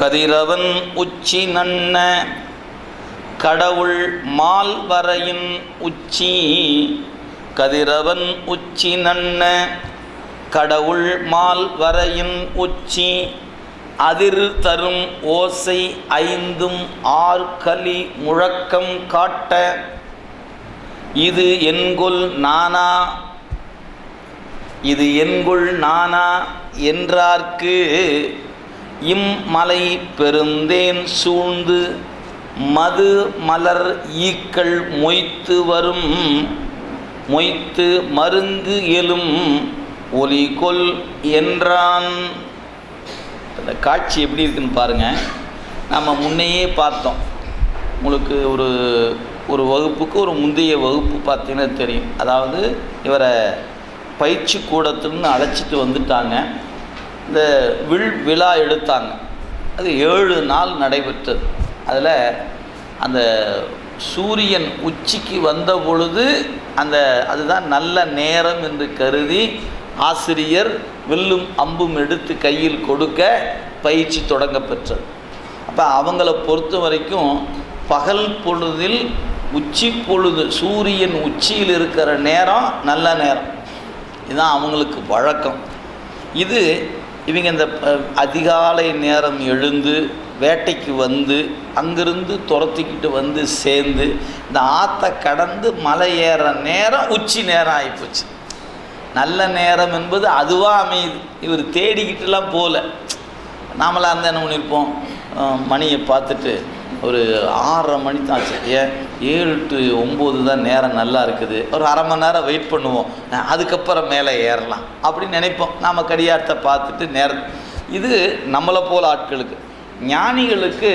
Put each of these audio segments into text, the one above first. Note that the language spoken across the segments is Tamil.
கதிரவன் உச்சி நன்ன கடவுள் மால் வரையின் உச்சி. கதிரவன் உச்சி நன்ன கடவுள் மால் வரையின் உச்சி. அதிர் தரும் ஓசை ஐந்தும் ஆர்கலி முழக்கம் காட்ட. இது என்கொல் நானா இது என்குள் நானா என்றார்க்கு. இம்மலை பெருந்தேன் சூழ்ந்து மது மலர் ஈக்கள் மொய்த்து வரும். மொய்த்து மருங்கு எழும் ஒலிகொல் என்றான். அந்த காட்சி எப்படி இருக்குன்னு பாருங்கள் நம்ம முன்னையே பார்த்தோம். உங்களுக்கு ஒரு ஒரு வகுப்புக்கு ஒரு முந்தைய வகுப்பு பார்த்தீங்கன்னா தெரியும். அதாவது இவரை பயிற்சி கூடத்துன்னு அழைச்சிட்டு வந்துட்டாங்க. இந்த வில் விழா எடுத்தாங்க. அது ஏழு நாள் நடைபெற்றது. அதில் அந்த சூரியன் உச்சிக்கு வந்த பொழுது அந்த அதுதான் நல்ல நேரம் என்று கருதி ஆசிரியர் வில்லும் அம்பும் எடுத்து கையில் கொடுக்க பயிற்சி தொடங்கப்பெற்றது. அப்போ அவங்கள பொறுத்த வரைக்கும் பகல் பொழுதில் உச்சி பொழுது சூரியன் உச்சியில் இருக்கிற நேரம் நல்ல நேரம். இதுதான் அவங்களுக்கு வழக்கம். இது இவங்க இந்த அதிகாலை நேரம் எழுந்து வேட்டைக்கு வந்து அங்கிருந்து துரத்திக்கிட்டு வந்து சேர்ந்து இந்த ஆற்றை கடந்து மலை ஏற நேரம் உச்சி நேரம் ஆகிப்போச்சு நல்ல நேரம் என்பது அதுவாக அமையுது. இவர் தேடிக்கிட்டுலாம் போகல நாமளாக இருந்தால் என்ன பண்ணியிருப்போம் மணியை பார்த்துட்டு ஒரு ஆறரை மணி தான் ஆச்சு. ஏன் ஏழு டு ஒம்பது தான் நேரம் நல்லா இருக்குது. ஒரு அரை மணி நேரம் வெயிட் பண்ணுவோம். அதுக்கப்புறம் மேலே ஏறலாம் அப்படின்னு நினைப்போம். நாம் கடியாரத்தை பார்த்துட்டு நேரம் இது நம்மளை போல் ஆட்களுக்கு. ஞானிகளுக்கு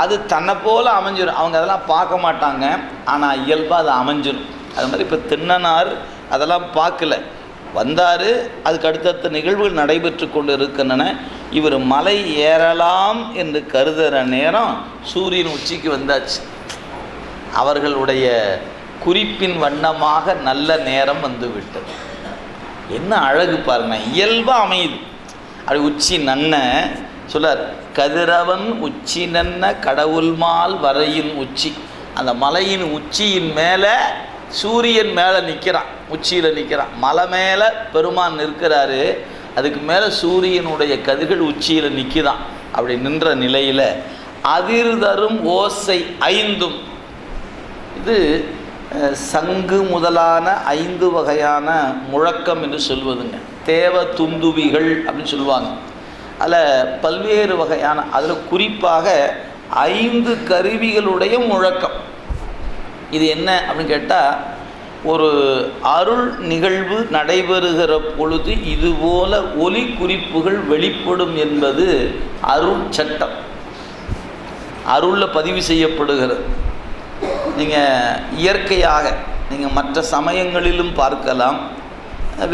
அது தன்னை போல் அமைஞ்சிடும் அவங்க அதெல்லாம் பார்க்க மாட்டாங்க. ஆனால் இயல்பாக அது அமைஞ்சிடும் அது மாதிரி இப்போ தின்னனார் அதெல்லாம் பார்க்கல. வந்தார். அதுக்கு அடுத்தடுத்த நிகழ்வுகள் நடைபெற்று கொண்டு இருக்கின்றன இவர் மலை ஏறலாம் என்று கருதுகிற நேரம் சூரியன் உச்சிக்கு வந்தாச்சு. அவர்களுடைய குறிப்பின் வண்ணமாக நல்ல நேரம் வந்து விட்டது என்ன அழகு பாருங்க இயல்பாக அமையுது. அப்படி உச்சி நன்ன சொல்லார் கதிரவன் உச்சி நன்ன கடவுள்மால் வரையின் உச்சி. அந்த மலையின் உச்சியின் மேலே சூரியன் மேலே நிற்கிறான் உச்சியில் நிற்கிறான் மலை மேலே பெருமான் நிற்கிறாரு. அதுக்கு மேலே சூரியனுடைய கதிர்கள் உச்சியில் நிற்கிதான் அப்படி நின்ற நிலையில் அதிர் தரும் ஓசை ஐந்தும். இது சங்கு முதலான ஐந்து வகையான முழக்கம் என்று சொல்வதுங்க. தேவ துந்துவிகள் அப்படின்னு சொல்லுவாங்க. அதில் பல்வேறு வகையான அதில் குறிப்பாக ஐந்து கருவிகளுடைய முழக்கம். இது என்ன அப்படின்னு கேட்டால் ஒரு அருள் நிகழ்வு நடைபெறுகிற பொழுது இதுபோல ஒலி குறிப்புகள் வெளிப்படும் என்பது அருள் சட்டம். அருளில் பதிவு செய்யப்படுகிறது. நீங்கள் இயற்கையாக நீங்கள் மற்ற சமயங்களிலும் பார்க்கலாம்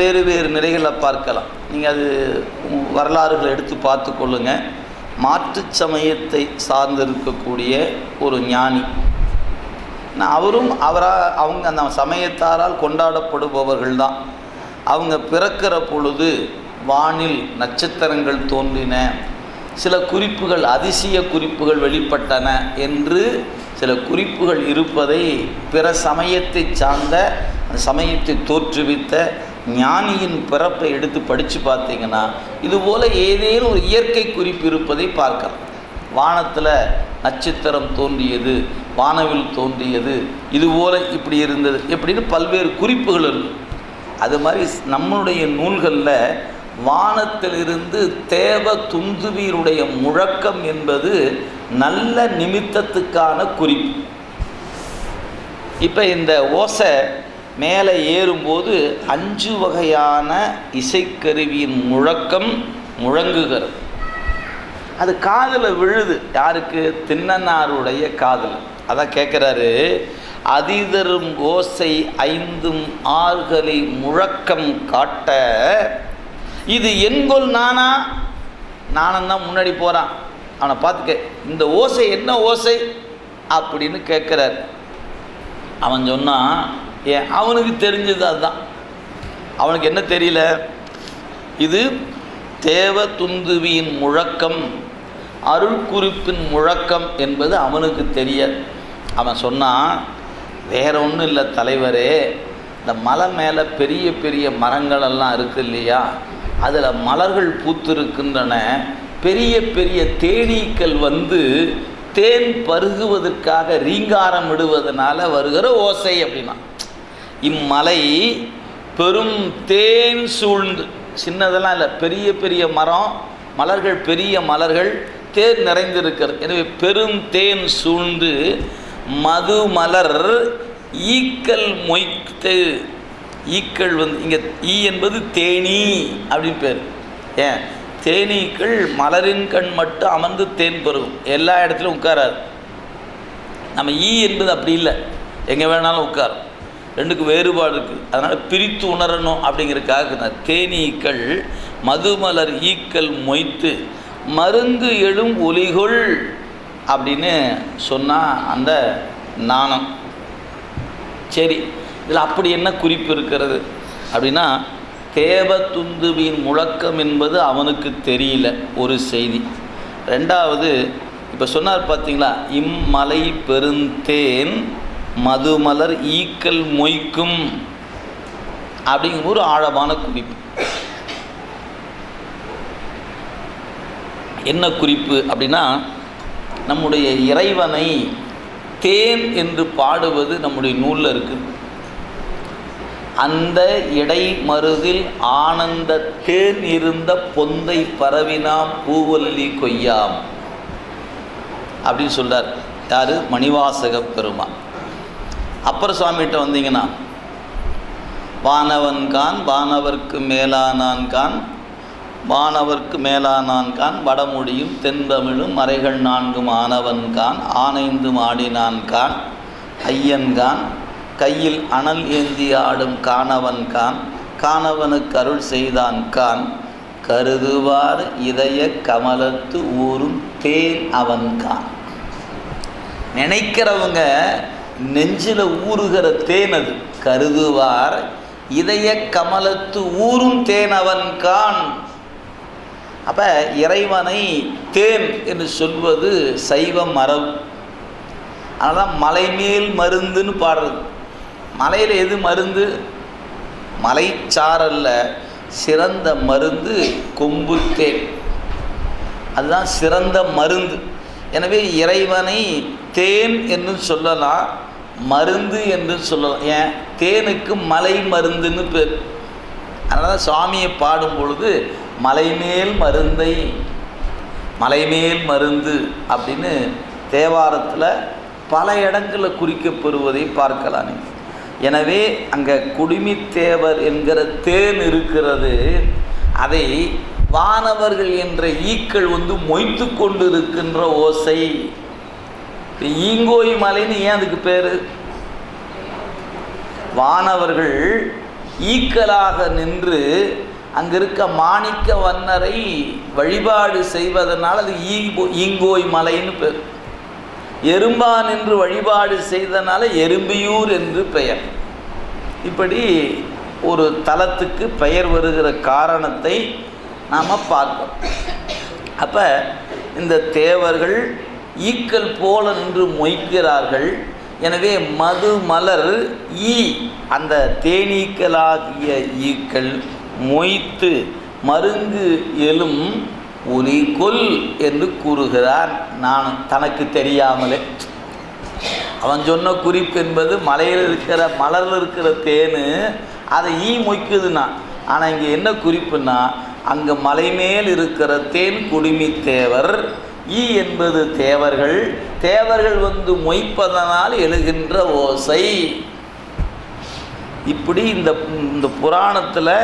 வேறு வேறு நிறைகளை பார்க்கலாம். நீங்கள் அது வரலாறுகளை எடுத்து பார்த்து கொள்ளுங்கள் மாற்றுச் சமயத்தை சார்ந்திருக்கக்கூடிய ஒரு ஞானி நான் அவரும் அவரா அவங்க அந்த சமயத்தாரால் கொண்டாடப்படுபவர்கள் தான் அவங்க பிறக்கிற பொழுது வானில் நட்சத்திரங்கள் தோன்றின. சில குறிப்புகள் அதிசய குறிப்புகள் வெளிப்பட்டன என்று சில குறிப்புகள் இருப்பதை பிற சமயத்தை சார்ந்த அந்த சமயத்தை தோற்றுவித்த ஞானியின் பிறப்பை எடுத்து படித்து பார்த்தீங்கன்னா இதுபோல் ஏதேனும் ஒரு இயற்கை குறிப்பு இருப்பதை பார்க்கலாம். வானத்தில் நட்சத்திரம் தோன்றியது வானவில் தோன்றியது இதுபோல் இப்படி இருந்தது எப்படின்னு பல்வேறு குறிப்புகள் இருக்கு. அது மாதிரி நம்மளுடைய நூல்களில் வானத்திலிருந்து தேவ துந்துவீருடைய முழக்கம் என்பது நல்ல நிமித்தத்துக்கான குறிப்பு. இப்போ இந்த ஓசை மேலே ஏறும்போது அஞ்சு வகையான இசைக்கருவியின் முழக்கம் முழங்குகிறது. அது காதில் விழுது. யாருக்கு? திண்ணனாருடைய காதல். அதான் கேட்குறாரு அதிதரும் ஓசை ஐந்தும் ஆறுகளை முழக்கம் காட்ட இது என்கொல் நானா? நானும் தான் முன்னாடி போகிறான் அவனை பார்த்துக்க இந்த ஓசை என்ன ஓசை? அப்படின்னு கேட்குறார் அவன் சொன்னான் ஏன் அவனுக்கு தெரிஞ்சது அதுதான். அவனுக்கு என்ன தெரியல? இது தேவ துந்துவியின் முழக்கம் அருள் குறிப்பின் முழக்கம் என்பது அவனுக்கு தெரியாது. அவன் சொன்னான் வேற ஒன்றும் இல்லை தலைவரே இந்த மலை மேலே பெரிய பெரிய மரங்களெல்லாம் இருக்கு இல்லையா? அதில் மலர்கள் பூத்திருக்கின்றன. பெரிய பெரிய தேனீக்கள் வந்து தேன் பருகுவதற்காக ரீங்காரம் இடுவதனால வருகிற ஓசை அப்படின்னா. இம்மலை பெரும் தேன் சூழ்ந்து சின்னதெல்லாம் இல்லை. பெரிய பெரிய மரம் மலர்கள் பெரிய மலர்கள் தேன் நிறைந்திருக்கிறது. எனவே பெரும் தேன் சூழ்ந்து மது மலர் ஈக்கல் மொய்த்து ஈக்கள் வந்து இங்கே ஈ என்பது தேனீ அப்படின்னு பேர். ஏன்? தேனீக்கள் மலரின் கண் மட்டும் அமர்ந்து தேன் பெருகும். எல்லா இடத்துலையும் உட்காராது. நம்ம ஈ என்பது அப்படி இல்லை. எங்கே வேணாலும் உட்காரும். ரெண்டுக்கு வேறுபாடு இருக்குது அதனால் பிரித்து உணரணும் அப்படிங்கிறதுக்காக தேனீக்கள் மதுமலர் ஈக்கள் மொய்த்து மருந்து எழும் ஒலிகொள் அப்படின்னு சொன்னால் அந்த நாணம். சரி இதில் அப்படி என்ன குறிப்பு இருக்கிறது? அப்படின்னா தேவத்துந்துவின் முழக்கம் என்பது அவனுக்கு தெரியல ஒரு செய்தி. ரெண்டாவது இப்போ சொன்னார் பார்த்தீங்களா இம்மலை பெருந்தேன் மதுமலர் ஈக்கல் மொய்க்கும் அப்படிங்கிற ஒரு ஆழமான குறிப்பு. என்ன குறிப்பு அப்படின்னா நம்முடைய இறைவனை தேன் என்று பாடுவது நம்முடைய நூலில் இருக்குது அந்த இடை மருதில் ஆனந்த தேன் இருந்த பொந்தை பரவினாம் பூவல்லி கொய்யாம் அப்படின்னு சொல்றார். யாரு? மணிவாசக பெருமான். அப்பர் சுவாமிகிட்ட வந்தீங்கன்னா வானவன் கான் வானவர்க்கு மேலானான் கான் வானவர்க்கு மேலானான் கான் வடமொழியும் தென்தமிழும் மறைகள் நான்கும் ஆனவன் கான் ஆனைந்தும் ஆடினான் கான் ஐயன் கான் கையில் அனல் ஏந்தி ஆடும் காணவன் கான் காணவனுக்கு அருள் செய்தான் கான் கருதுவார் இதய கமலத்து ஊரும் தேன் அவன் கான். நினைக்கிறவங்க நெஞ்சில் ஊறுகிற தேன் அது. கருதுவார் இதய கமலத்து ஊறும் தேன் அவன் கான். அப்ப இறைவனை தேன் என்று சொல்வது சைவ மரபு. அதனால் மலைமேல் மருந்துன்னு பாடுறது. மலையில் எது மருந்து? மலைச்சாரல்ல சிறந்த மருந்து கொம்பு தேன். அதுதான் சிறந்த மருந்து. எனவே இறைவனை தேன் என்று சொல்லலாம். மருந்து என்று சொல்லலாம். ஏன்? தேனுக்கு மலை மருந்துன்னு பேர். அதனால் சுவாமியை பாடும் பொழுது மலைமேல் மருந்தை மலைமேல் மருந்து அப்படின்னு தேவாரத்தில் பல இடங்களில் குறிக்கப்பெறுவதை பார்க்கலாம் எனவே அங்கே குடுமித்தேவர் என்கிற தேன் இருக்கிறது. அதை வானவர்கள் என்ற ஈக்கள் வந்து மொய்த்து கொண்டு இருக்கின்ற ஓசை. ஈங்கோய் மலைன்னு ஏன் அதுக்கு பேர்? வானவர்கள் ஈக்கலாக நின்று அங்க இருக்க மாணிக்க வண்ணரை வழிபாடு செய்வதனால் அது ஈங்கோ ஈங்கோய் மலைன்னு பேர். எறும்பா நின்று வழிபாடு செய்தனால எறும்பியூர் என்று பெயர். இப்படி ஒரு தலத்துக்கு பெயர் வருகிற காரணத்தை நாம் பார்க்கணும். அப்போ இந்த தேவர்கள் ஈக்கள் போல நின்று மொய்க்கிறார்கள். எனவே மது மலர் ஈ அந்த தேனீக்களாகிய ஈக்கள் மொய்த்து மருங்கு எழும் ஒலி கொல் என்று கூறுகிறார். நான் தனக்கு தெரியாமலே. அவன் சொன்ன குறிப்பு என்பது மலையில் இருக்கிற மலரில் இருக்கிற தேனு அதை ஈ மொய்க்குதுன்னா. ஆனால் இங்கே என்ன குறிப்புன்னா அங்கே மலை மேல் இருக்கிற தேன் குடிமி தேவர் ஈ என்பது தேவர்கள் தேவர்கள் வந்து மொய்ப்பதனால் எழுகின்ற ஓசை. இப்படி இந்த இந்த புராணத்தில்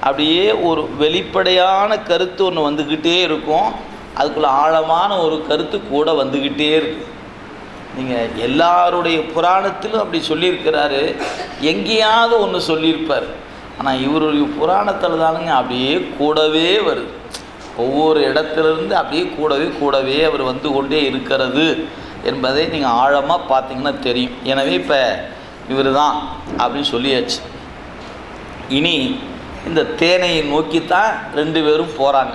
அப்படியே ஒரு வெளிப்படையான கருத்து ஒன்று வந்துக்கிட்டே இருக்கும். அதுக்குள்ள ஆழமான ஒரு கருத்து கூட வந்துக்கிட்டே இருக்கு. நீங்கள் எல்லாருடைய புராணத்திலும் அப்படி சொல்லியிருக்கிறாரு. எங்கேயாவது ஒன்று சொல்லியிருப்பார். ஆனால் இவருடைய புராணத்தில் தானுங்க அப்படியே கூடவே வருது. ஒவ்வொரு இடத்துலேருந்து அப்படியே கூடவே கூடவே அவர் வந்து கொண்டே இருக்கிறது என்பதை நீங்கள் ஆழமாக பார்த்தீங்கன்னா தெரியும். எனவே இப்போ இவர் தான் அப்படின்னு சொல்லியாச்சு. இனி இந்த தேனையை நோக்கித்தான் ரெண்டு பேரும் போகிறாங்க